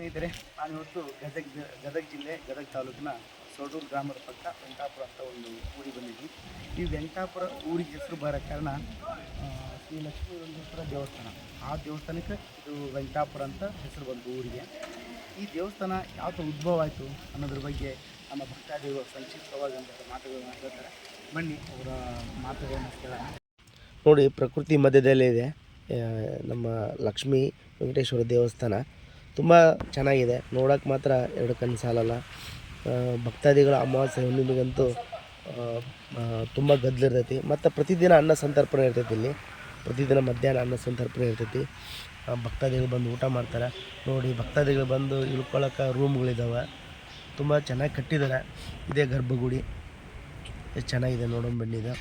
ಸ್ನೇಹಿತರೆ, ನಾನು ಇವತ್ತು ಗದಗ ಗದಗ ಜಿಲ್ಲೆ, ಗದಗ ತಾಲೂಕಿನ ಸೊಡೂರು ಗ್ರಾಮದ ಪಕ್ಕ ವೆಂಕಟಾಪುರ ಅಂತ ಒಂದು ಊರಿಗೆ ಬಂದಿದ್ವಿ. ಈ ವೆಂಕಟಾಪುರ ಊರಿಗೆ ಹೆಸರು ಬರೋ ಕಾರಣ ಶ್ರೀ ಲಕ್ಷ್ಮೀ ವೆಂಕಟೇಶ್ವರ ದೇವಸ್ಥಾನ. ಆ ದೇವಸ್ಥಾನಕ್ಕೆ ಇದು ವೆಂಕಟಾಪುರ ಅಂತ ಹೆಸರು ಬಂತು ಊರಿಗೆ. ಈ ದೇವಸ್ಥಾನ ಯಾವ ಥರ ಉದ್ಭವ ಆಯಿತು ಅನ್ನೋದ್ರ ಬಗ್ಗೆ ನಮ್ಮ ಭಕ್ತಾದಿಗಳು ಸಂಕ್ಷಿಪ್ತವಾಗಿ ಅಂತ ಮಾತುಗಳನ್ನ ಹೇಳ್ತಾರೆ. ಬನ್ನಿ ಅವರ ಮಾತುಗಳನ್ನು ಕೇಳೋಣ. ನೋಡಿ, ಪ್ರಕೃತಿ ಮಧ್ಯದಲ್ಲೇ ಇದೆ. ನಮ್ಮ ಲಕ್ಷ್ಮೀ ವೆಂಕಟೇಶ್ವರ ದೇವಸ್ಥಾನ. ತುಂಬ ಚೆನ್ನಾಗಿದೆ. ನೋಡೋಕೆ ಮಾತ್ರ ಎರಡು ಕಣ್ಣು ಸಾಲಲ್ಲ. ಭಕ್ತಾದಿಗಳ ಅಮಾವಾಸ್ಯೆ ಹುಣ್ಣಿಮೆಗಂತೂ ತುಂಬ ಗದ್ದಲಿರ್ತೈತಿ. ಮತ್ತು ಪ್ರತಿದಿನ ಅನ್ನ ಸಂತರ್ಪಣೆ ಇರ್ತೈತಿ ಇಲ್ಲಿ. ಪ್ರತಿದಿನ ಮಧ್ಯಾಹ್ನ ಅನ್ನ ಸಂತರ್ಪಣೆ ಇರ್ತೈತಿ. ಭಕ್ತಾದಿಗಳು ಬಂದು ಊಟ ಮಾಡ್ತಾರೆ. ನೋಡಿ, ಭಕ್ತಾದಿಗಳು ಬಂದು ಇಳ್ಕೊಳ್ಳೋಕೆ ರೂಮ್ಗಳಿದ್ದಾವೆ ತುಂಬ ಚೆನ್ನಾಗಿ ಕಟ್ಟಿದ್ದಾರೆ ಇದೇ ಗರ್ಭಗುಡಿ. ಚೆನ್ನಾಗಿದೆ ನೋಡೋಣ ಬನ್ನಿದೆ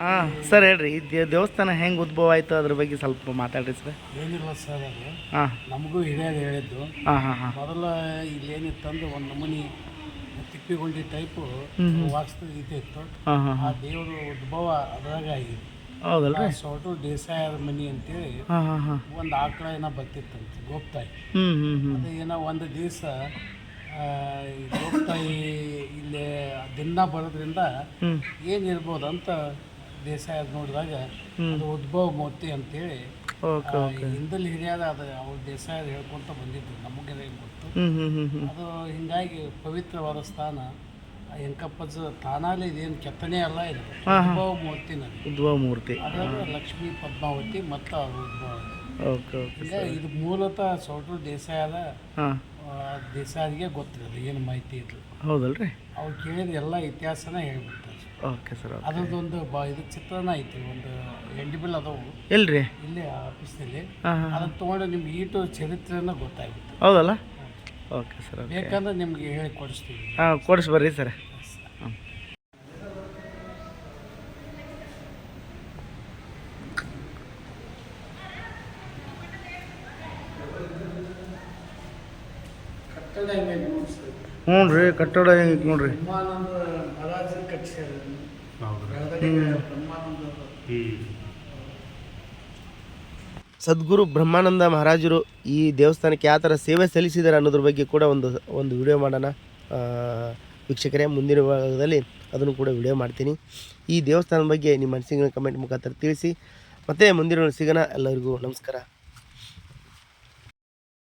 ಹಾಂ ಸರ್ ಹೇಳ್ರಿ ಈ ದೇ- ದೇವಸ್ಥಾನ ಹೆಂಗೆ ಉದ್ಭವ ಆಯಿತು ಅದ್ರ ಬಗ್ಗೆ ಸ್ವಲ್ಪ ಮಾತಾಡ್ರಿ ಸರ್. ಏನಿಲ್ಲ ಸರ್ ಅದು. ಹಾಂ ನಮಗೂ ಹಿರಿಯರು ಹೇಳಿದ್ದು. ಹಾಂ ಹಾಂ ಹಾಂ. ಮೊದಲ ಇಲ್ಲೇನಿತ್ತಂದು ಒಂದು ನಮೂನಿ ತಿಪ್ಪಿಗುಂಡಿ ಟೈಪು ವಾಸ್ತು ಇತ್ತು. ಹಾಂ ಹಾಂ ಆ ದೇವರು ಉದ್ಭವ ಅದ್ರಾಗ ಆಗಿತ್ತು ಹೌದಲ್ರಿ? ಸೊಟು ದೇಸಾಯರ ಮನಿ ಅಂತೇಳಿ ಹಾಂ ಹಾಂ ಹಾಂ. ಒಂದು ಆಕಳ ಏನೋ ಬರ್ತಿತ್ತಂತೆ ಗೋಪ್ತಾಯಿ. ಹ್ಞೂ ಹ್ಞೂ ಹ್ಞೂ ಅದು ಏನೋ ಒಂದು ದಿವಸ ಗೋಪ್ತಾಯಿ ಇಲ್ಲಿ ದಿನ ಬರೋದ್ರಿಂದ ಹ್ಞೂ ಏನಿರ್ಬೋದು ಅಂತ ದೇಸಾಯ ನೋಡಿದಾಗ ಅದು ಉದ್ಭವ ಮೂರ್ತಿ ಅಂತೇಳಿ ಹಿಂದಲ್ಲಿ ಹಿರಿಯಾದ ಅದು ಅವ್ರ ದೇಸಾಯ ಹೇಳ್ಕೊಂತ ಬಂದಿದ್ರು ನಮಗೆ ಗೊತ್ತು? ಅದು ಹಿಂಗಾಗಿ ಪವಿತ್ರವಾದ ಸ್ಥಾನ ಆ ತಾನಾಲಿ ಇದೇನು ಕೆತ್ತನೆ ಅಲ್ಲ ಇದು ಉದ್ಭವ ಮೂರ್ತಿನಲ್ಲಿ. ಉದ್ಭವ ಮೂರ್ತಿ. ಅದ್ರಾಗ ಲಕ್ಷ್ಮೀ ಪದ್ಮಾವತಿ ಮತ್ತು ಅವ್ರ ಉದ್ಭವ. ಇದು ಮೂಲತಃ ಸೌಟು ದೇಸಾಯದ ದೇಸಾಯಿಗೆ ಗೊತ್ತಿರಲ್ಲ ಏನು ಮಾಹಿತಿ ಇದ್ರು. ಹೌದಲ್ರಿ? ಅವ್ರು ಕೇಳಿದ ಎಲ್ಲ ಇತಿಹಾಸನ ಹೇಳ್ಬಿಡ್ತಾರೆ ಓಕೆ ಸರ್ ಅದರದ್ದೊಂದು ಬಾ ಇದು ಚಿತ್ರಣ ಐತಿ ಒಂದು ಎಂಡಿ ಬಿಲ್ ಅದಾವು. ಎಲ್ರಿ? ಇಲ್ಲೇ ಆಫೀಸ್ನಲ್ಲಿ. ಅದನ್ನ ತೊಗೊಂಡು ನಿಮ್ಗೆ ಈಟು ಚರಿತ್ರೆನ ಗೊತ್ತಾಗುತ್ತೆ ಹೌದಲ್ಲ? ಓಕೆ ಸರ್ ಬೇಕಂದ್ರೆ ನಿಮಗೆ ಹೇಳಿ ಕೊಡಿಸ್ತೀವಿ. ಹಾಂ ಕೊಡಿಸಿ ಬರ್ರಿ ಸರ್. ಕಟ್ಟಡ ಹೆಂಗೆ ಹ್ಞೂ ರೀ ಕಟ್ಟಡ ಹೆಂಗೆ ನೋಡ್ರಿ. ಬ್ರಹ್ಮಾನಂದ ಮಹಾರಾಜ ಕಟ್ಟಿಸ್ಯಾರ ಸದ್ಗುರು ಬ್ರಹ್ಮಾನಂದ ಮಹಾರಾಜರು ಈ ದೇವಸ್ಥಾನಕ್ಕೆ ಯಾವ ಥರ ಸೇವೆ ಸಲ್ಲಿಸಿದ್ದಾರೆ ಅನ್ನೋದ್ರ ಬಗ್ಗೆ ಕೂಡ ಒಂದು ಒಂದು ವಿಡಿಯೋ ಮಾಡೋಣ. ಆ, ವೀಕ್ಷಕರೇ ಮುಂದಿನ ಭಾಗದಲ್ಲಿ ಅದನ್ನು ಕೂಡ ವಿಡಿಯೋ ಮಾಡ್ತೀನಿ. ಈ ದೇವಸ್ಥಾನದ ಬಗ್ಗೆ ನಿಮ್ಮ ಮನಸ್ಸಿನ ಕಮೆಂಟ್ ಮುಖಾಂತರ ತಿಳಿಸಿ. ಮತ್ತೆ ಮುಂದಿನ ಸಿಗೋಣ. ಎಲ್ಲರಿಗೂ ನಮಸ್ಕಾರ.